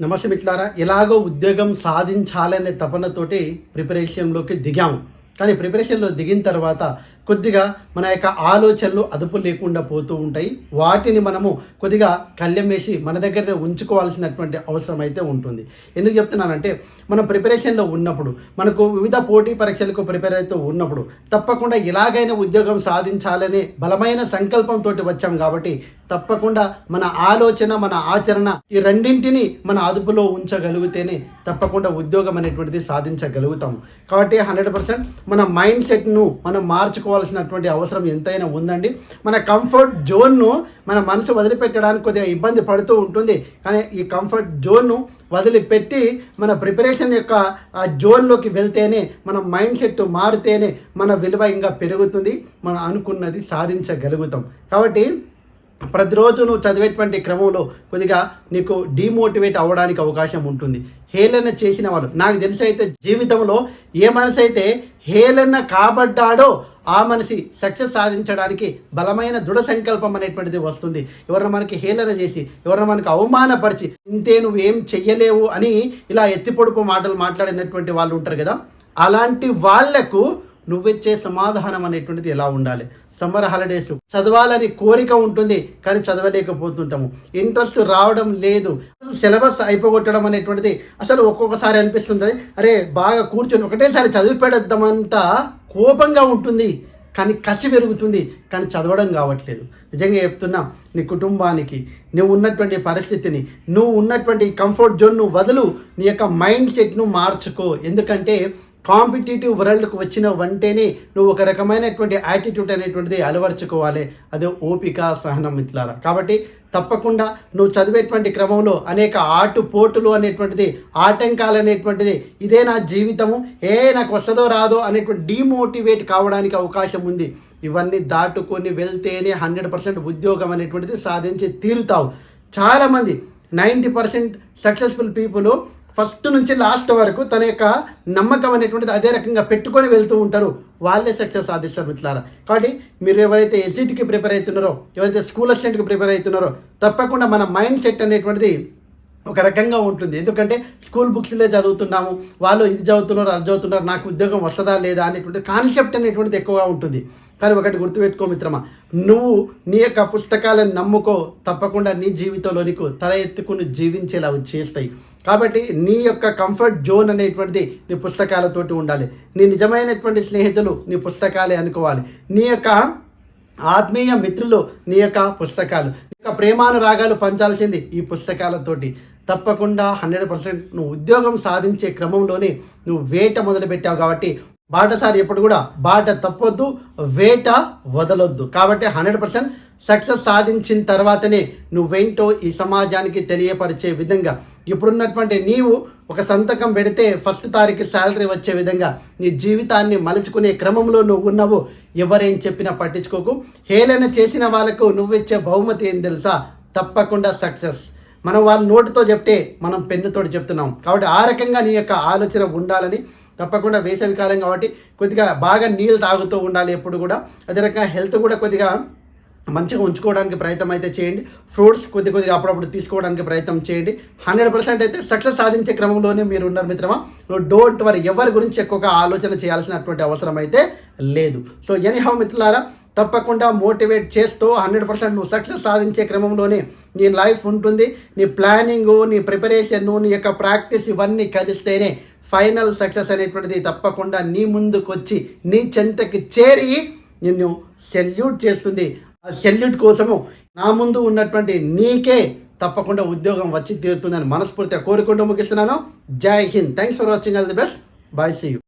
నమస్తే మిత్రులారా ఎలాగో ఉద్యోగం సాధించాలనే తపనతోటి ప్రిపరేషన్లోకి దిగాము. కానీ ప్రిపరేషన్లో దిగిన తర్వాత కొద్దిగా మన యొక్క ఆలోచనలు అదుపు లేకుండా పోతూ ఉంటాయి. వాటిని మనము కొద్దిగా కళ్ళెం వేసి మన దగ్గరనే ఉంచుకోవాల్సినటువంటి అవసరం అయితే ఉంటుంది. ఎందుకు చెప్తున్నానంటే మనం ప్రిపరేషన్లో ఉన్నప్పుడు మనకు వివిధ పోటీ పరీక్షలకు ప్రిపేర్ అవుతూ ఉన్నప్పుడు తప్పకుండా ఎలాగైనా ఉద్యోగం సాధించాలనే బలమైన సంకల్పంతో వచ్చాం కాబట్టి తప్పకుండా మన ఆలోచన మన ఆచరణ ఈ రెండింటిని మన అదుపులో ఉంచగలిగితేనే తప్పకుండా ఉద్యోగం అనేటువంటిది సాధించగలుగుతాము కాబట్టి హండ్రెడ్ పర్సెంట్ మన మైండ్ సెట్ను మనం మార్చుకోవాల్సినటువంటి అవసరం ఎంతైనా ఉందండి. మన కంఫర్ట్ జోన్ను మన మనసు వదిలిపెట్టడానికి కొద్దిగా ఇబ్బంది పడుతూ ఉంటుంది. కానీ ఈ కంఫర్ట్ జోన్ను వదిలిపెట్టి మన ప్రిపరేషన్ యొక్క ఆ జోన్లోకి వెళ్తేనే మన మైండ్ సెట్ మారితేనే మన విలువ ఇంకా పెరుగుతుంది. మనం అనుకున్నది సాధించగలుగుతాం. కాబట్టి ప్రతిరోజు నువ్వు చదివేటువంటి క్రమంలో కొద్దిగా నీకు డిమోటివేట్ అవ్వడానికి అవకాశం ఉంటుంది. హేళన చేసిన వాళ్ళు నాకు తెలిసి అయితే జీవితంలో ఏ మనసు అయితే హేళన కాబడ్డాడో ఆ మనిషి సక్సెస్ సాధించడానికి బలమైన దృఢ సంకల్పం అనేటువంటిది వస్తుంది. ఎవరైనా మనకి హేళన చేసి ఎవరైనా మనకి అవమానపరిచి ఇంతే నువ్వేం చెయ్యలేవు అని ఇలా ఎత్తిపొడుపు మాటలు మాట్లాడినటువంటి వాళ్ళు ఉంటారు కదా అలాంటి వాళ్ళకు నువ్విచ్చే సమాధానం అనేటువంటిది ఎలా ఉండాలి? సమ్మర్ హాలిడేస్ చదవాలని కోరిక ఉంటుంది కానీ చదవలేకపోతుంటాము. ఇంట్రెస్ట్ రావడం లేదు. సిలబస్ అయిపోగొట్టడం అనేటువంటిది అసలు ఒక్కొక్కసారి అనిపిస్తుంది అరే బాగా కూర్చొని ఒకటేసారి చదివి పెడద్దామంతా కోపంగా ఉంటుంది కానీ కసి పెరుగుతుంది కానీ చదవడం కావట్లేదు. నిజంగా చెప్తున్నా నీ కుటుంబానికి నువ్వు ఉన్నటువంటి పరిస్థితిని నువ్వు ఉన్నటువంటి కంఫర్ట్ జోన్ను వదులు నీ యొక్క మైండ్ సెట్ను మార్చుకో. ఎందుకంటే కాంపిటేటివ్ వరల్డ్కి వచ్చిన వంటేనే నువ్వు ఒక రకమైనటువంటి యాటిట్యూడ్ అనేటువంటిది అలవర్చుకోవాలి. అదే ఓపిక సహనం మిత్రులారా. కాబట్టి తప్పకుండా నువ్వు చదివేటువంటి క్రమంలో అనేక ఆటు పోటులు అనేటువంటిది ఆటంకాలు అనేటువంటిది ఇదే నా జీవితము ఏ నాకు వస్తుందో రాదో అనేటువంటి డిమోటివేట్ కావడానికి అవకాశం ఉంది. ఇవన్నీ దాటుకొని వెళ్తేనే హండ్రెడ్ పర్సెంట్ ఉద్యోగం అనేటువంటిది సాధించి తీరుతావు. చాలామంది ninety percent successful people first నుంచి లాస్ట్ వరకు తన యొక్క నమ్మకం అనేటువంటిది అదే రకంగా పెట్టుకొని వెళ్తూ ఉంటారు. వాళ్ళే సక్సెస్ సాధిస్తారు మిత్రులారా. కాబట్టి మీరు ఎవరైతే ఎస్సీటీకి ప్రిపేర్ అవుతున్నారో ఎవరైతే స్కూల్ అసిస్టెంట్కి ప్రిపేర్ అవుతున్నారో తప్పకుండా మన మైండ్ సెట్ అనేటువంటిది ఒక రకంగా ఉంటుంది. ఎందుకంటే స్కూల్ బుక్స్లే చదువుతున్నాము. వాళ్ళు ఇది చదువుతున్నారు అది చదువుతున్నారు నాకు ఉద్యోగం వస్తుందా లేదా అనేటువంటి కాన్సెప్ట్ అనేటువంటిది ఎక్కువగా ఉంటుంది. కానీ ఒకటి గుర్తుపెట్టుకో మిత్రమా నువ్వు నీ యొక్క పుస్తకాలను నమ్ముకో తప్పకుండా నీ జీవితంలో నీకు తల ఎత్తుకుని జీవించేలా అవి చేస్తాయి. కాబట్టి నీ యొక్క కంఫర్ట్ జోన్ అనేటువంటిది నీ పుస్తకాలతోటి ఉండాలి. నీ నిజమైనటువంటి స్నేహితులు నీ పుస్తకాలే అనుకోవాలి. నీ యొక్క ఆత్మీయ మిత్రులు నీ యొక్క పుస్తకాలు. నీ యొక్క ప్రేమానురాగాలు పంచాల్సింది ఈ పుస్తకాలతోటి. తప్పకుండా హండ్రెడ్ పర్సెంట్ నువ్వు ఉద్యోగం సాధించే క్రమంలోనే నువ్వు వేట మొదలుపెట్టావు కాబట్టి బాటసారి ఎప్పుడు కూడా బాట తప్పొద్దు వేట వదలొద్దు. కాబట్టి హండ్రెడ్ పర్సెంట్ సక్సెస్ సాధించిన తర్వాతనే నువ్వేంటో ఈ సమాజానికి తెలియపరిచే విధంగా ఇప్పుడున్నటువంటి నీవు ఒక సంతకం పెడితే ఫస్ట్ తారీఖు శాలరీ వచ్చే విధంగా నీ జీవితాన్ని మలుచుకునే క్రమంలో నువ్వు ఉన్నావు ఎవరేం చెప్పినా పట్టించుకోకు. హేళన చేసిన వాళ్ళకు నువ్విచ్చే బహుమతి ఏం తెలుసా? తప్పకుండా సక్సెస్. మనం వాళ్ళ నోటితో చెప్తే మనం పెన్నుతో చెప్తున్నాం. కాబట్టి ఆ రకంగా నీ యొక్క ఆలోచన ఉండాలని తప్పకుండా వేసవి కాలం కాబట్టి కొద్దిగా బాగా నీళ్ళు తాగుతూ ఉండాలి ఎప్పుడు కూడా. అదే రకంగా హెల్త్ కూడా కొద్దిగా మంచిగా ఉంచుకోవడానికి ప్రయత్నం అయితే చేయండి. ఫ్రూట్స్ కొద్ది కొద్దిగా అప్పుడప్పుడు తీసుకోవడానికి ప్రయత్నం చేయండి. హండ్రెడ్ పర్సెంట్ అయితే సక్సెస్ సాధించే క్రమంలోనే మీరు ఉన్నారు మిత్రమా. నువ్వు డోంట్ వరీ ఎవరి గురించి ఎక్కువగా ఆలోచన చేయాల్సినటువంటి అవసరం అయితే లేదు. సో ఎనీహౌ మిత్రులారా తప్పకుండా మోటివేట్ చేస్తూ హండ్రెడ్ పర్సెంట్ నువ్వు సక్సెస్ సాధించే క్రమంలోనే నీ లైఫ్ ఉంటుంది నీ ప్లానింగ్ నీ ప్రిపరేషన్ నీ యొక్క ప్రాక్టీస్ ఇవన్నీ కలిస్తేనే ఫైనల్ సక్సెస్ అనేటువంటిది తప్పకుండా నీ ముందుకు వచ్చి నీ చెంతకి చేరి నిన్ను సెల్యూట్ చేస్తుంది. ఆ సెల్యూట్ కోసము నా ముందు ఉన్నటువంటి నీకే తప్పకుండా ఉద్యోగం వచ్చి తీరుతుందని మనస్ఫూర్తిగా కోరుకుంటూ ముగిస్తున్నాను. Jai Hind. Thanks for watching all the best bye see you